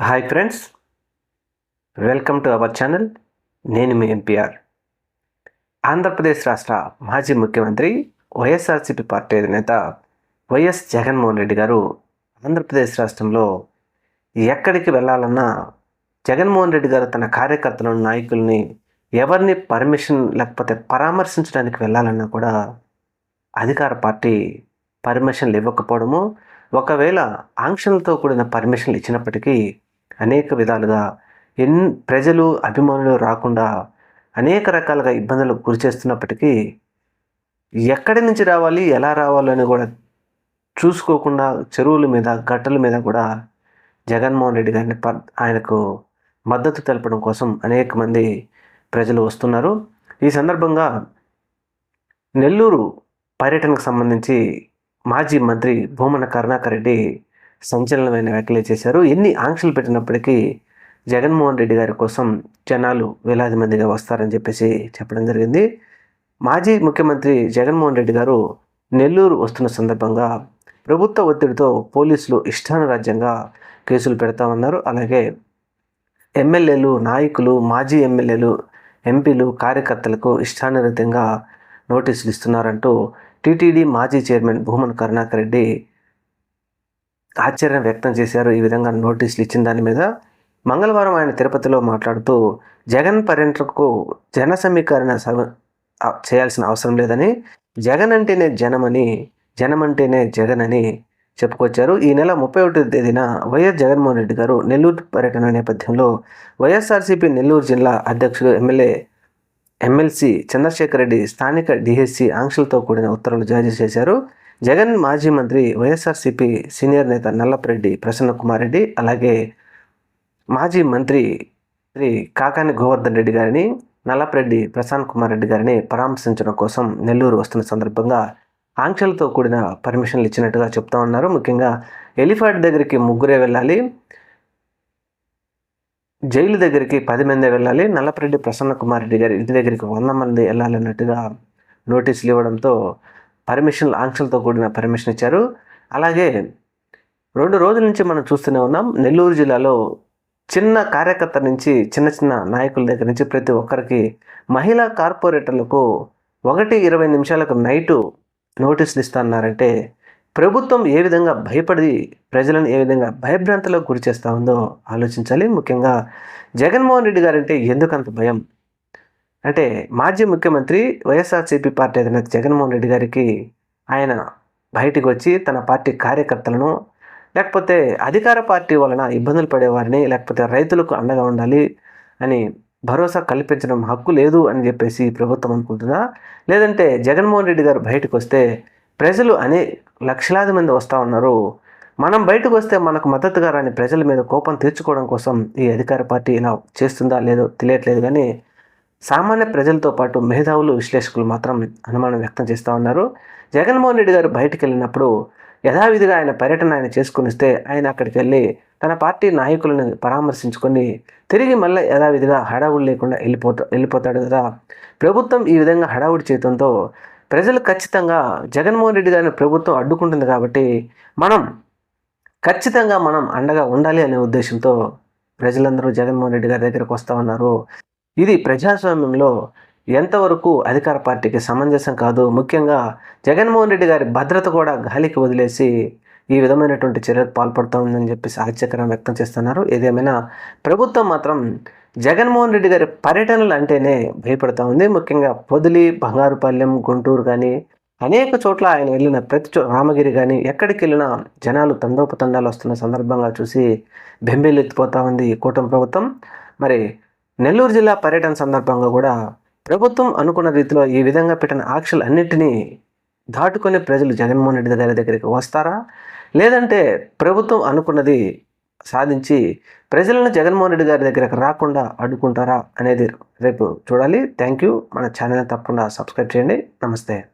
Hi friends welcome to our channel నేను మీ NPR. Andhra Pradesh రాష్ట్ర మాజీ ముఖ్యమంత్రి వైఎస్ఆర్సీపీ పార్టీ అధినేత వైఎస్ జగన్మోహన్ రెడ్డి గారు ఆంధ్రప్రదేశ్ రాష్ట్రంలో ఎక్కడికి వెళ్ళాలన్నా జగన్మోహన్ రెడ్డి గారు తన కార్యకర్తలను నాయకుల్ని ఎవరిని పర్మిషన్ లేకపోతే పరామర్శించడానికి వెళ్ళాలన్నా కూడా అధికార పార్టీ పర్మిషన్లు ఇవ్వకపోవడము ఒకవేళ ఆంక్షలతో కూడిన పర్మిషన్లు ఇచ్చినప్పటికీ అనేక విధాలుగా ఎన్ ప్రజలు అభిమానులు రాకుండా అనేక రకాలుగా ఇబ్బందులకు గురి చేస్తున్నప్పటికీ ఎక్కడి నుంచి రావాలి ఎలా రావాలని కూడా చూసుకోకుండా చెరువుల మీద గట్టల మీద కూడా జగన్మోహన్ రెడ్డి గారిని ప- ఆయనకు మద్దతు తెలపడం కోసం అనేక మంది ప్రజలు వస్తున్నారు. ఈ సందర్భంగా నెల్లూరు పర్యటనకు సంబంధించి మాజీ మంత్రి భూమన కరుణాకర్ రెడ్డి సంచలనమైన వ్యాఖ్యలు చేశారు. ఎన్ని ఆంక్షలు పెట్టినప్పటికీ జగన్మోహన్ రెడ్డి గారి కోసం జనాలు వేలాది మందిగా వస్తారని చెప్పేసి చెప్పడం జరిగింది. మాజీ ముఖ్యమంత్రి జగన్మోహన్ రెడ్డి గారు నెల్లూరు వస్తున్న సందర్భంగా ప్రభుత్వ ఒత్తిడితో పోలీసులు ఇష్టానురాజ్యంగా కేసులు పెడతా ఉన్నారు. అలాగే ఎమ్మెల్యేలు నాయకులు మాజీ ఎమ్మెల్యేలు ఎంపీలు కార్యకర్తలకు ఇష్టానురీతంగా నోటీసులు ఇస్తున్నారంటూ టీటీడీ మాజీ చైర్మన్ భూమన్ కరుణాకర్ రెడ్డి ఆశ్చర్యం వ్యక్తం చేశారు. ఈ విధంగా నోటీసులు ఇచ్చిన దాని మీద మంగళవారం ఆయన తిరుపతిలో మాట్లాడుతూ జగన్ పర్యటనకు జన సమీకరణ సభ చేయాల్సిన అవసరం లేదని జగన్ అంటేనే జనమని జనం అంటేనే జగన్ అని చెప్పుకొచ్చారు. ఈ నెల ముప్పై ఒకటి తేదీన వైఎస్ జగన్మోహన్ రెడ్డి గారు నెల్లూరు పర్యటన నేపథ్యంలో వైఎస్ఆర్సీపీ నెల్లూరు జిల్లా అధ్యక్షుడు ఎమ్మెల్యే ఎమ్మెల్సీ చంద్రశేఖర్ రెడ్డి స్థానిక డిహెచ్సి ఆంక్షలతో కూడిన ఉత్తర్వులు జారీ చేశారు. జగన్ మాజీ మంత్రి వైఎస్ఆర్సీపీ సీనియర్ నేత నల్లపరెడ్డి ప్రసన్న కుమార్ రెడ్డి అలాగే మాజీ మంత్రి శ్రీ కాకాని గోవర్ధన్ రెడ్డి గారిని నల్లపరెడ్డి ప్రశాంత్ కుమార్ రెడ్డి గారిని పరామర్శించడం కోసం నెల్లూరు వస్తున్న సందర్భంగా ఆంక్షలతో కూడిన పర్మిషన్లు ఇచ్చినట్టుగా చెప్తా ఉన్నారు. ముఖ్యంగా ఎలిఫాట్ దగ్గరికి ముగ్గురే వెళ్ళాలి జైలు దగ్గరికి పది మంది వెళ్ళాలి నల్లపరెడ్డి ప్రసన్న కుమార్ రెడ్డి గారి ఇంటి దగ్గరికి వంద మంది వెళ్ళాలన్నట్టుగా నోటీసులు ఇవ్వడంతో పర్మిషన్లు ఆంక్షలతో కూడిన పర్మిషన్ ఇచ్చారు. అలాగే రెండు రోజుల నుంచి మనం చూస్తూనే ఉన్నాం నెల్లూరు జిల్లాలో చిన్న కార్యకర్త నుంచి చిన్న చిన్న నాయకుల దగ్గర నుంచి ప్రతి ఒక్కరికి మహిళా కార్పొరేటర్లకు ఒకటి ఇరవై నిమిషాలకు నైటు నోటీసులు ఇస్తున్నారంటే ప్రభుత్వం ఏ విధంగా భయపడి ప్రజలను ఏ విధంగా భయభ్రాంతులకు గురి చేస్తూ ఉందో ఆలోచించాలి. ముఖ్యంగా జగన్మోహన్ రెడ్డి గారంటే ఎందుకంత భయం? అంటే మాజీ ముఖ్యమంత్రి వైఎస్ఆర్సీపీ పార్టీ అధినేత జగన్మోహన్ రెడ్డి గారికి ఆయన బయటికి వచ్చి తన పార్టీ కార్యకర్తలను లేకపోతే అధికార పార్టీ వలన ఇబ్బందులు పడేవారిని లేకపోతే రైతులకు అండగా ఉండాలి అని భరోసా కల్పించడం హక్కు లేదు అని చెప్పేసి ప్రభుత్వం అనుకుంటుందా? లేదంటే జగన్మోహన్ రెడ్డి గారు బయటకు వస్తే ప్రజలు అనే లక్షలాది మంది వస్తూ ఉన్నారు. మనం బయటకు వస్తే మనకు మద్దతుగా రాని ప్రజల మీద కోపం తీర్చుకోవడం కోసం ఈ అధికార పార్టీ ఇలా చేస్తుందా లేదో తెలియట్లేదు కానీ సామాన్య ప్రజలతో పాటు మేధావులు విశ్లేషకులు మాత్రం అనుమానం వ్యక్తం చేస్తూ ఉన్నారు. జగన్మోహన్ రెడ్డి గారు బయటికి వెళ్ళినప్పుడు యథావిధిగా ఆయన పర్యటన ఆయన చేసుకునిస్తే ఆయన అక్కడికి వెళ్ళి తన పార్టీ నాయకులను పరామర్శించుకొని తిరిగి మళ్ళీ యథావిధిగా హడావుడి లేకుండా వెళ్ళిపోతా వెళ్ళిపోతాడు కదా. ప్రభుత్వం ఈ విధంగా హడావుడి చేయడంతో ప్రజలు ఖచ్చితంగా జగన్మోహన్ రెడ్డి గారిని ప్రభుత్వం అడ్డుకుంటుంది కాబట్టి మనం ఖచ్చితంగా మనం అండగా ఉండాలి అనే ఉద్దేశంతో ప్రజలందరూ జగన్మోహన్ రెడ్డి గారి దగ్గరకు వస్తూ ఉన్నారు. ఇది ప్రజాస్వామ్యంలో ఎంతవరకు అధికార పార్టీకి సమంజసం కాదు ముఖ్యంగా జగన్మోహన్ రెడ్డి గారి భద్రత కూడా గాలికి వదిలేసి ఈ విధమైనటువంటి చర్యలకు పాల్పడుతూ ఉందని చెప్పేసి ఆశ్చర్యం వ్యక్తం చేస్తున్నారు. ఏదేమైనా ప్రభుత్వం మాత్రం జగన్మోహన్ రెడ్డి గారి పర్యటనలు అంటేనే భయపడుతూ ఉంది. ముఖ్యంగా పొదిలి బంగారుపాలెం గుంటూరు కానీ అనేక చోట్ల ఆయన వెళ్ళిన ప్రతి చో రామగిరి కానీ ఎక్కడికి వెళ్ళినా జనాలు తండోపతండాలు వస్తున్న సందర్భంగా చూసి బెంబేలెత్తిపోతా ఉంది ఈ కూటమి ప్రభుత్వం. మరి నెల్లూరు జిల్లా పర్యటన సందర్భంగా కూడా ప్రభుత్వం అనుకున్న రీతిలో ఈ విధంగా పెట్టిన ఆంక్షలు అన్నింటినీ దాటుకొని ప్రజలు జగన్మోహన్ రెడ్డి గారి దగ్గరికి వస్తారా? లేదంటే ప్రభుత్వం అనుకున్నది సాధించి ప్రజలను జగన్మోహన్ రెడ్డి గారి దగ్గరకు రాకుండా అడ్డుకుంటారా అనేది రేపు చూడాలి. Thank you. మన ఛానల్ తప్పకుండా సబ్స్క్రైబ్ చేయండి. నమస్తే.